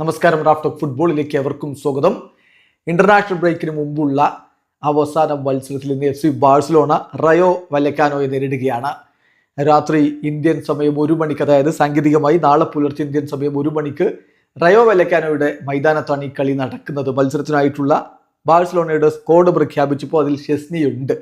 നമസ്കാരം raft of ഫുട്ബോളിലേക്ക് എവർക്കും സ്വാഗതം. ഇന്റർനാഷണൽ ബ്രേക്കിന് മുമ്പുള്ള അവസാന മത്സരത്തിൽ ഇന്ന് എഫ് സി ബാഴ്സലോണ റയോ വലക്കാനോയെ നേരിടുകയാണ്. രാത്രി ഇന്ത്യൻ സമയം ഒരു മണിക്ക് അതായത് സാങ്കേതികമായി നാളെ പുലർച്ചെ ഇന്ത്യൻ സമയം ഒരു മണിക്ക് റയോ വലക്കാനോയുടെ മൈതാനത്താണ് ഈ കളി നടക്കുന്നത്. മത്സരത്തിനായിട്ടുള്ള ബാഴ്സലോണയുടെ സ്കോഡ് പ്രഖ്യാപിച്ചപ്പോൾ അതിൽ ഷെസ്നിയുണ്ട്.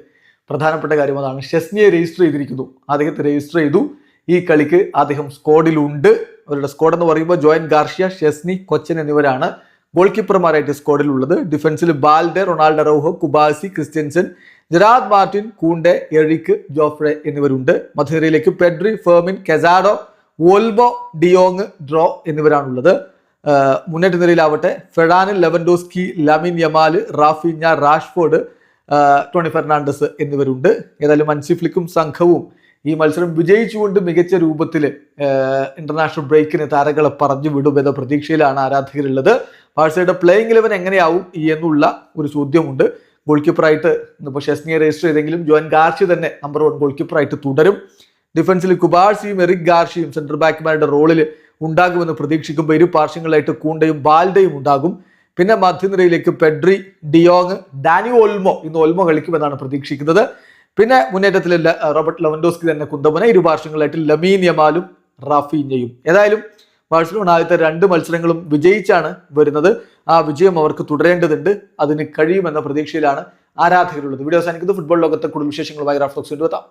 പ്രധാനപ്പെട്ട കാര്യം അതാണ്. ഷെസ്നിയെ രജിസ്റ്റർ ചെയ്തിരിക്കുന്നു. അദ്ദേഹത്തെ രജിസ്റ്റർ ചെയ്തു. ഈ കളിക്ക് അദ്ദേഹം സ്ക്വാഡിലുണ്ട് അവരുടെ സ്കോഡ് എന്ന് പറയുമ്പോൾ ജോയൻ ഗാർഷ്യ ഷെസ്നി കൊച്ചൻ എന്നിവരാണ് ഗോൾ കീപ്പർമാരായിട്ട് സ്ക്വാഡിലുള്ളത് ഡിഫൻസിൽ Balde Ronaldo റോഹോ Cubarsi Christensen Gerard Martin Kounde Eric Jofre എന്നിവരുണ്ട്. മധുരയിലേക്ക് Pedri Fermin Casado വോൽബോ de Jong draw എന്നിവരാണുള്ളത്. മുന്നേറ്റ നിരയിലാവട്ടെ ഫെഡാനിൽ Lewandowski Lamine Yamal Raphinha Rashford Toni Fernandez എന്നിവരുണ്ട്. ഏതായാലും മൻസിഫ്ലിക്കും സംഘവും ഈ മത്സരം വിജയിച്ചുകൊണ്ട് മികച്ച രൂപത്തിൽ ഇന്റർനാഷണൽ ബ്രേക്കിന് താരങ്ങളെ പറഞ്ഞു വിടും എന്ന പ്രതീക്ഷയിലാണ് ആരാധകരുള്ളത്. ബാഴ്സയുടെ പ്ലേയിങ് ഇലവൻ എങ്ങനെയാവും എന്നുള്ള ഒരു ചോദ്യമുണ്ട്. ഗോൾ കീപ്പറായിട്ട് ഇപ്പോൾ ഷെസ്നിയെ രജിസ്റ്റർ ചെയ്തെങ്കിലും ജോൻ ഗാർഷി തന്നെ നമ്പർ വൺ ഗോൾ കീപ്പറായിട്ട് തുടരും. ഡിഫൻസിൽ കുബാർസിയും എറിക് ഗാർഷിയും സെൻട്രൽ ബാക്ക്മാരുടെ റോളിൽ ഉണ്ടാകുമെന്ന് പ്രതീക്ഷിക്കുമ്പോൾ ഇരു പാർശ്വങ്ങളായിട്ട് കൂണ്ടയും ബാൽഡയും ഉണ്ടാകും. പിന്നെ മധ്യനിരയിലേക്ക് Pedri De Jong Dani Olmo ഇന്ന് ഓൽമോ കളിക്കുമെന്നാണ് പ്രതീക്ഷിക്കുന്നത്. പിന്നെ മുന്നേറ്റത്തിൽ റോബർട്ട് ലവൻഡോസ്കി തന്നെ കുന്തമുന. ഇരു പാർശ്വങ്ങളായിട്ട് ലമീൻ യമാലും റാഫീഞ്ഞയും. ഏതായാലും ബാഴ്സലോണ ആദ്യത്തെ രണ്ട് മത്സരങ്ങളും വിജയിച്ചാണ് വരുന്നത്. ആ വിജയം അവർക്ക് തുടരേണ്ടതുണ്ട്. അതിന് കഴിയുമെന്ന പ്രതീക്ഷയിലാണ് ആരാധകരുള്ളത്. വീഡിയോ അവസാനിക്കുന്നത് ഫുട്ബോൾ ലോകത്തെ കൂടുതൽ വിശേഷങ്ങളുമായി റാഫ്ലോക്സ് എത്താം.